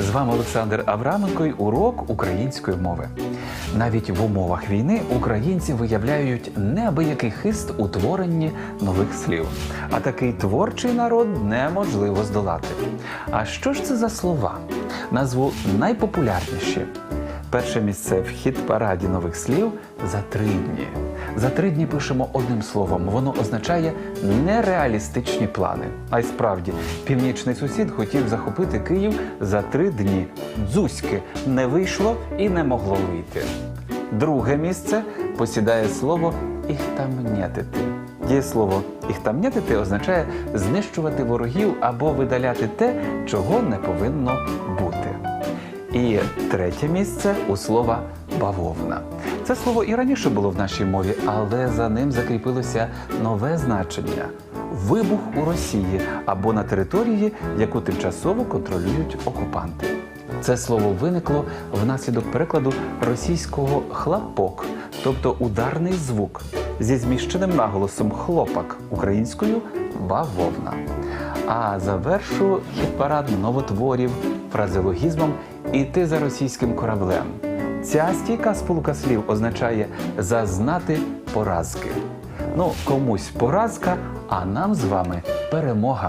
З вами Олександр Авраменко і урок української мови. Навіть в умовах війни українці виявляють неабиякий хист у творенні нових слів. А такий творчий народ неможливо здолати. А що ж це за слова? Назву найпопулярніші. Перше місце в хіт-параді нових слів за три дні. За три дні пишемо одним словом. Воно означає нереалістичні плани. А й справді, північний сусід хотів захопити Київ за три дні. Дзузьки не вийшло і не могло вийти. Друге місце посідає слово іхтамнєтити. Дієслово іхтамнєтити означає знищувати ворогів або видаляти те, чого не повинно бути. І третє місце у слова бавовна. Це слово і раніше було в нашій мові, але за ним закріпилося нове значення вибух у Росії або на території, яку тимчасово контролюють окупанти. Це слово виникло внаслідок перекладу російського хлопок, тобто ударний звук, зі зміщеним наголосом хлопак українською бавовна. А завершу хіт-парад новотворів фразеологізмом іти за російським кораблем. Ця стійка сполука слів означає зазнати поразки. Ну, комусь поразка, а нам з вами перемога.